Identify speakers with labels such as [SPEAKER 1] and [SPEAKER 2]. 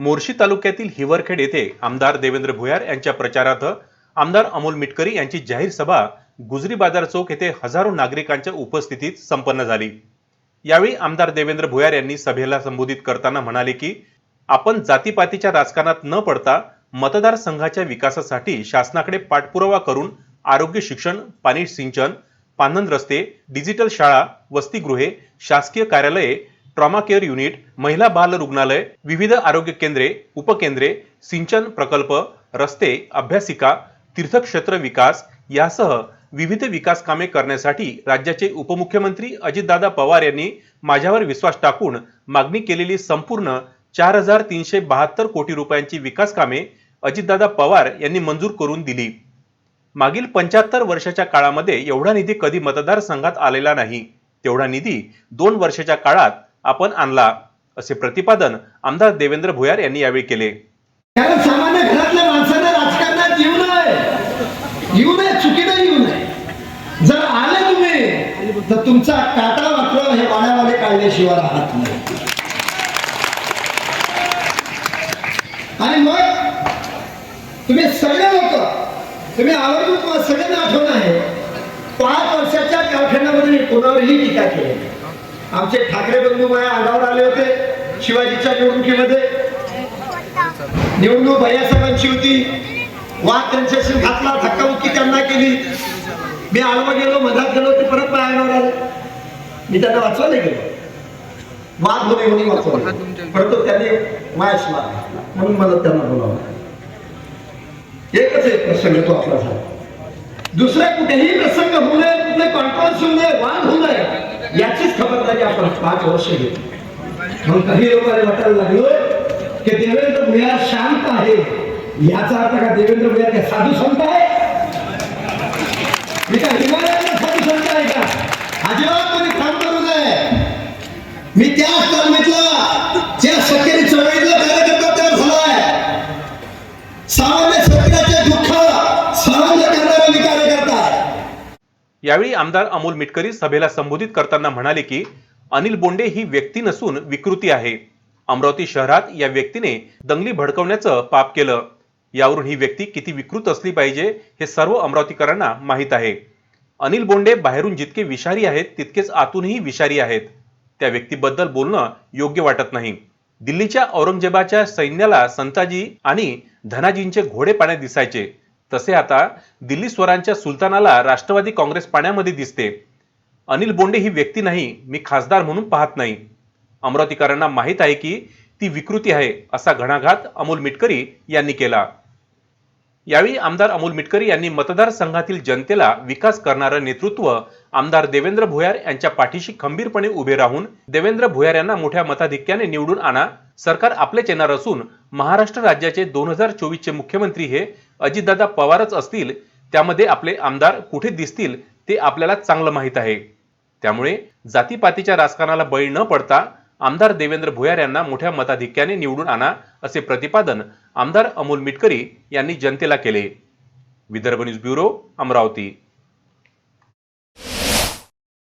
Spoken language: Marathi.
[SPEAKER 1] मोर्शी तालुक्यातील हिवरखेड येथे आमदार देवेंद्र भुयार यांच्या प्रचारार्थ आमदार अमोल मिटकरी यांची जाहीर सभा गुजरी बाजार चौक येथे हजारो नागरिकांच्या उपस्थितीत संपन्न झाली. यावेळी आमदार देवेंद्र भुयार यांनी सभेला संबोधित करताना म्हणाले की आपण जातीपातीच्या राजकारणात न पडता मतदारसंघाच्या विकासासाठी शासनाकडे पाठपुरावा करून आरोग्य शिक्षण पाणी सिंचन पानन रस्ते डिजिटल शाळा वसतिगृहे शासकीय कार्यालये ट्रॉमा केअर युनिट महिला बाल रुग्णालय विविध आरोग्य केंद्रे उपकेंद्रे सिंचन प्रकल्प रस्ते अभ्यासिका तीर्थक्षेत्र विकास यासह विविध विकास कामे करण्यासाठी राज्याचे उपमुख्यमंत्री अजितदादा पवार यांनी माझ्यावर विश्वास टाकून मागणी केलेली संपूर्ण चार हजार तीनशे बहात्तर कोटी रुपयांची विकास कामे अजितदादा पवार यांनी मंजूर करून दिली. मागील पंच्याहत्तर वर्षाच्या काळामध्ये एवढा निधी कधी मतदारसंघात आलेला नाही. तेवढा निधी दोन वर्षाच्या काळात आपण आणला असे प्रतिपादन आमदार देवेंद्र भुयार यांनी यावेळी केले.
[SPEAKER 2] कारण सामान्य घरातल्या माणसाने राजकारणात येऊ नये. येऊ नये चुकीनं येऊ नये. जर आले तुम्ही तर तुमचा काटा मात्र हे वाड्यावाले काढल्याशिवाय राहत नाही. आणि मग तुम्ही सगळे लोक तुम्ही आवर्जून तुम्हाला सगळ्यांना आठवण आहे. पाच वर्षाच्या कारखान्यामध्ये मी कोणावरही टीका केली आमचे ठाकरे बंधू माझ्या अंगावर आले होते शिवाजीच्या निवडणुकीमध्ये. निवडणूक भैयासाहेबांची होती. वाद त्यांच्याशी घातला धक्काबुक्की त्यांना केली. मी आळवा गेलो मधात गेलो ते परत माझ्या अंगावर आले मी त्यांना वाचवायला गेलो. वाद होणे म्हणून वाचवले परंतु त्यांनी मायाशी वाद घातला. म्हणून मला त्यांना बोलावलं. एकच एक प्रसंग तो आपला झाला. दुसरा कुठेही प्रसंग होऊ नये कुठले कॉन्ट्रोवर्स होऊ नये वाद होऊ नये. याचीच खबरदारी आपण पाच वर्ष घेतो मग काही लोकांना वाटायला लागलं की देवेंद्र भुयार शांत आहे. याचा अर्थ का देवेंद्र भुयार काय साधू संत आहे? मी काय हिमालयातला साधू संत आहे का? अजिबात कोणी काम करू नये. मी त्या तालमीतला ज्या शक्य
[SPEAKER 1] यावेळी आमदार अमोल मिटकरी सभेला संबोधित करताना म्हणाले की अनिल बोंडे ही व्यक्ती नसून विकृती आहे. अमरावती शहरात या व्यक्तीने दंगली भडकवण्याचं पाप केलं. यावरून ही व्यक्ती किती विकृत असली पाहिजे हे सर्व अमरावतीकरांना माहीत आहे. अनिल बोंडे बाहेरून जितके विषारी आहेत तितकेच आतूनही विषारी आहेत. त्या व्यक्तीबद्दल बोलणं योग्य वाटत नाही. दिल्लीच्या औरंगजेबाच्या सैन्याला संताजी आणि धनाजींचे घोडे पाण्यात दिसायचे. तसे आता दिल्ली स्वरांच्या सुलतानाला राष्ट्रवादी काँग्रेस पाण्यामध्ये दिसते. अनिल बोंडे ही व्यक्ती नाही मी खासदार म्हणून पाहत नाही. अमरावतीकरांना माहीत आहे की ती विकृती आहे असा घणाघात अमोल मिटकरी यांनी केला. यावेळी आमदार अमोल मिटकरी यांनी मतदारसंघातील जनतेला विकास करणारं नेतृत्व आमदार देवेंद्र भुयार यांच्या पाठीशी खंबीरपणे उभे राहून देवेंद्र भुयार यांना मोठ्या मताधिक्याने निवडून आणा सरकार आपलेच येणार असून महाराष्ट्र राज्याचे दोन हजार चोवीसचे मुख्यमंत्री हे अजितदादा पवारच असतील त्यामध्ये आपले आमदार कुठे दिसतील ते आपल्याला चांगलं माहीत आहे. त्यामुळे जातीपातीच्या राजकारणाला बळी न पडता आमदार देवेंद्र भुयार यांना मोठ्या मताधिक्याने निवडून आणा असे प्रतिपादन आमदार अमोल मिटकरी यांनी जनतेला केले. Vidarbha news bureau Amravati.